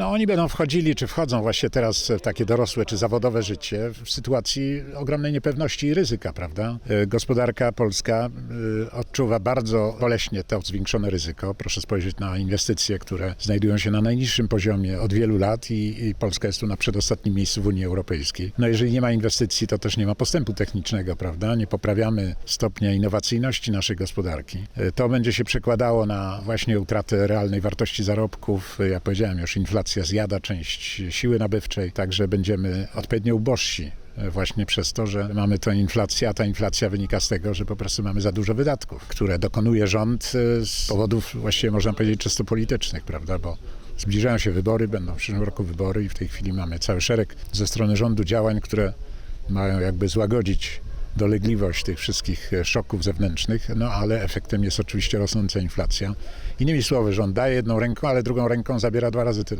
No oni będą wchodzili, czy wchodzą właśnie teraz w takie dorosłe, czy zawodowe życie w sytuacji ogromnej niepewności i ryzyka, prawda? E, Gospodarka polska e, odczuwa bardzo boleśnie to zwiększone ryzyko. Proszę spojrzeć na inwestycje, które znajdują się na najniższym poziomie od wielu lat i, i Polska jest tu na przedostatnim miejscu w Unii Europejskiej. No jeżeli nie ma inwestycji, to też nie ma postępu technicznego, prawda? Nie poprawiamy stopnia innowacyjności naszej gospodarki. E, To będzie się przekładało na właśnie utratę realnej wartości zarobków. Ja powiedziałem już, inflacja zjada część siły nabywczej, także będziemy odpowiednio ubożsi e, właśnie przez to, że mamy tę inflację, a ta inflacja wynika z tego, że po prostu mamy za dużo wydatków, które dokonuje rząd e, z powodów właściwie można powiedzieć czysto politycznych, prawda, bo zbliżają się wybory, będą w przyszłym roku wybory i w tej chwili mamy cały szereg ze strony rządu działań, które mają jakby złagodzić dolegliwość tych wszystkich e, szoków zewnętrznych, no ale efektem jest oczywiście rosnąca inflacja. Innymi słowy, rząd daje jedną ręką, ale drugą ręką zabiera dwa razy tyle.